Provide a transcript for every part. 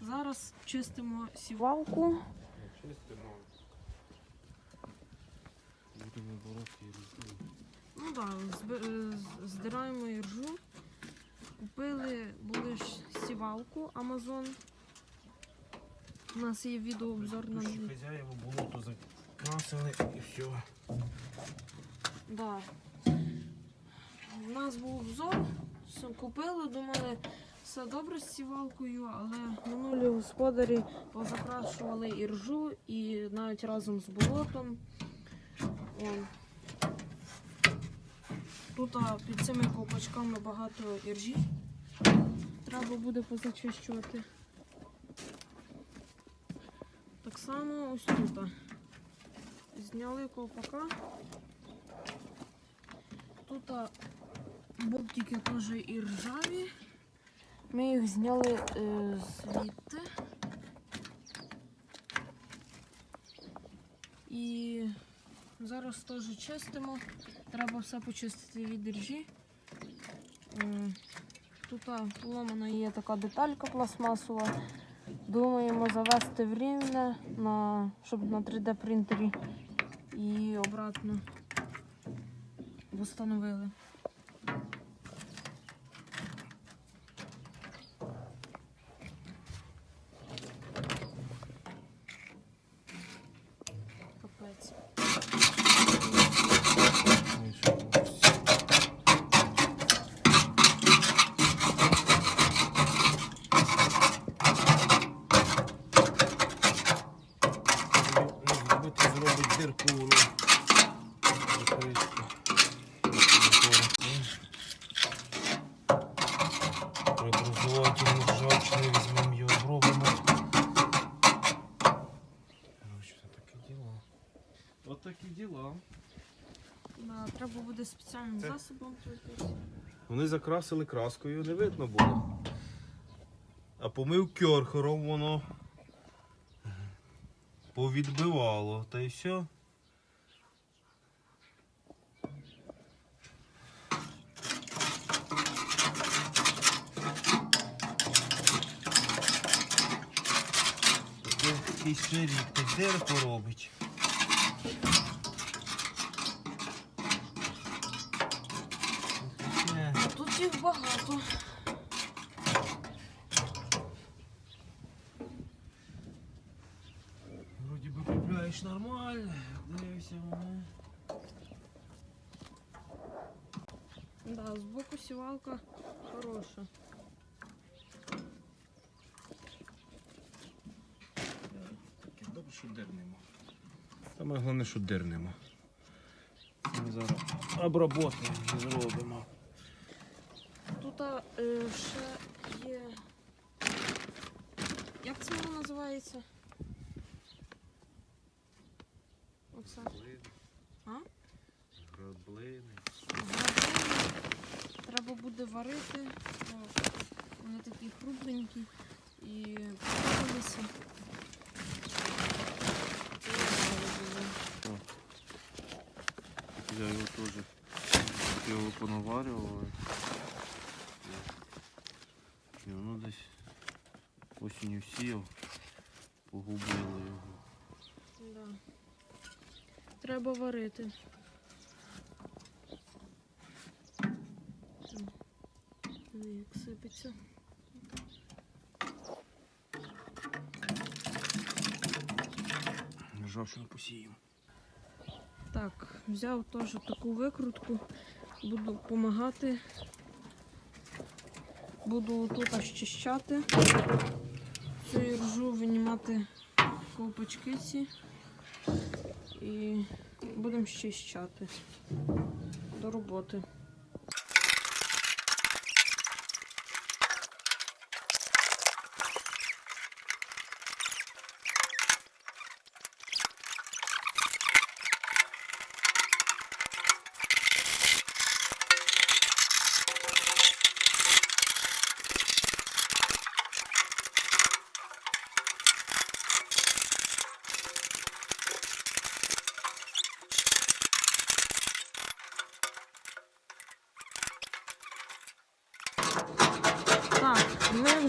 Зараз чистимо сівалку. Чистимо. Будемо бороти різні. Ну так, е, здираємо іржу. Купили були ж сівалку Amazon. У нас є відеообзор на ще хазяїва болото закрасили і все. Да. У нас був обзор, купили, думали, все добре з сівалкою, але минулі господарі позакрашували і ржу, і навіть разом з болотом. Вон. Тут а, під цими ковпачками багато іржі. Треба буде позачищувати. Так само ось тут. Зняли ковпака. Тут болтики теж і ржаві. Ми їх зняли е, звідти. І зараз теж чистимо. Треба все почистити від ржі. Тут поломана є така деталька пластмасова. Думаємо завести в рівне, на, щоб на 3D принтері і обратно встановили. Капець. Ну, і що ось. Ну, ну, Зробити зробить дирку воно. Закришку. Преобразувати ржавчину, візьмемо його, обробимо. Короче, це таке діло. От такі діла. Да, треба буде спеціальним Це- засобом. Вони закрасили краскою, не видно було. А помив кьорхером воно повідбивало, та й все. Такий ще рік, так дерево робить. Таке. Тут їх багато. Вроді би купляєш нормально, дивишся воно. Да, збоку сівалка хороша. Таке добре, що дир нема. Саме головне, що дир нема. Ми зараз обработаємо і зробимо. Тут е, ще є. Як це воно називається? Оце. А? Граблини. Треба буде варити. О, Вони такі хрупленькі і подобалися. Я його теж його понаварював. І воно десь осінню сіяв, погубило його. Да. Треба варити. М. Ну, Як сипеться. Ржавчину посіяв. Так, взяв теж таку викрутку, буду допомагати. Буду тут ощищати. Цю ржу винімати ковпачки ці і будемо щищати до роботи.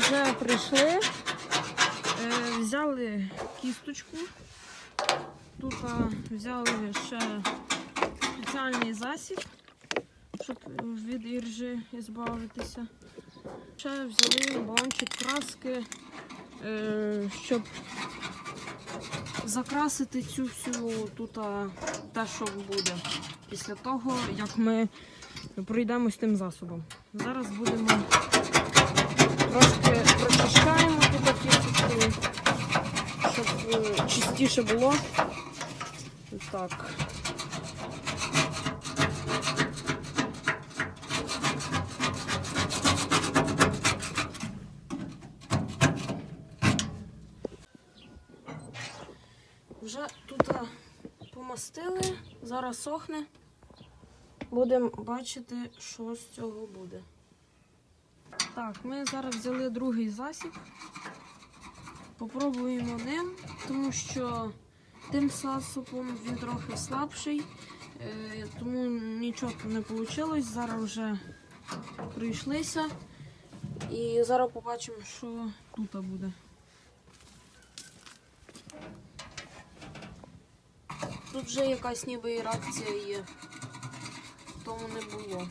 Вже прийшли, е, взяли кісточку. Тут взяли ще спеціальний засіб, щоб від іржі збавитися. Ще взяли балончик краски, е, щоб закрасити цю всю тут те, що буде. Після того, як ми пройдемось тим засобом. Зараз будемо трошки прочищаємо тут кісточкою, щоб е, чистіше було. Так. Вже тут помастили, зараз сохне. Будемо бачити, що з цього буде. Так, ми зараз взяли другий засіб. Попробуємо ним, тому що тим засобом він трохи слабший, е, тому нічого не вийшло. Зараз вже прийшлися. І зараз побачимо, що тут буде. Тут вже якась ніби і реакція є. Тому не було.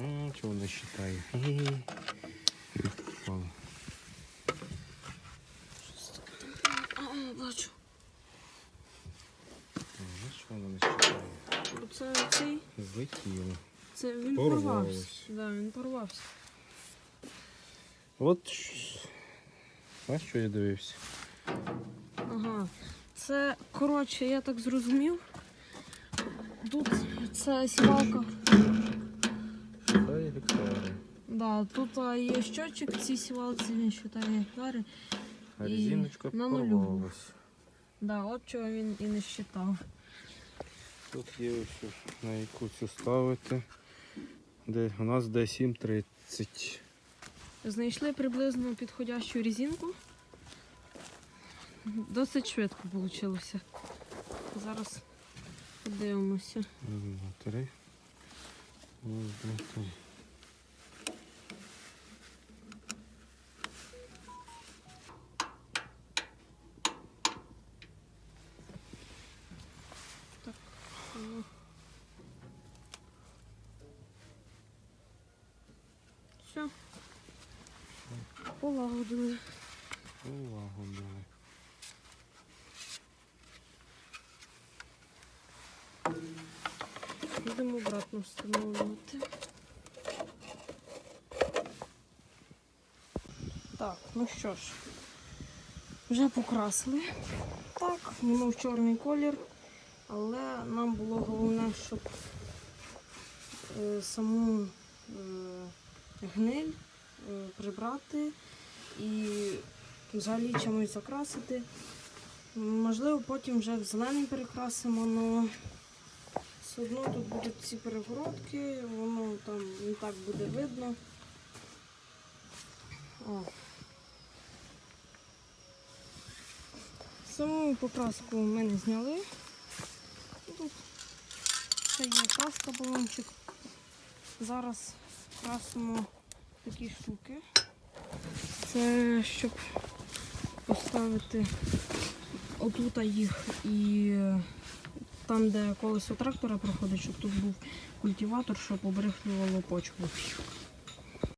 М, Чого не считаю? Хе-хе. Впало. А, бачу. Ага, Що воно не считає? Оце цей. Злетіло. Це він Порвалось. порвався. Да, він порвався. От на що я дивився? Ага. Це, коротше, я так зрозумів. Тут це сівалка. Та гектари. Да, тут а, є щочик, в цій сівалці він вважає гектари. А І резиночка на нулю. порвалась. Да, от чого він і не вважав. Тут є ось на яку цю ставити. Де у нас де 7.30. Знайшли приблизно підходящу резинку. Досить швидко вийшло. Зараз подивимося. Три. Раз, два, три. Все. Полагодили. Увагу дали. Будемо обратно встановлювати. Так, ну що ж, вже покрасили. Так, воно в чорний колір, але нам було головне, щоб е, саму е, гниль е, прибрати і взагалі чимось закрасити. Можливо, потім вже в зелений перекрасимо, але все одно тут будуть ці перегородки, воно там не так буде видно. О. Саму покраску ми не зняли. Тут ще є краска балончик. Зараз красимо такі штуки. Це щоб поставити отут їх і е, там, де колесо трактора проходить, щоб тут був культиватор, щоб обрихлювало почву.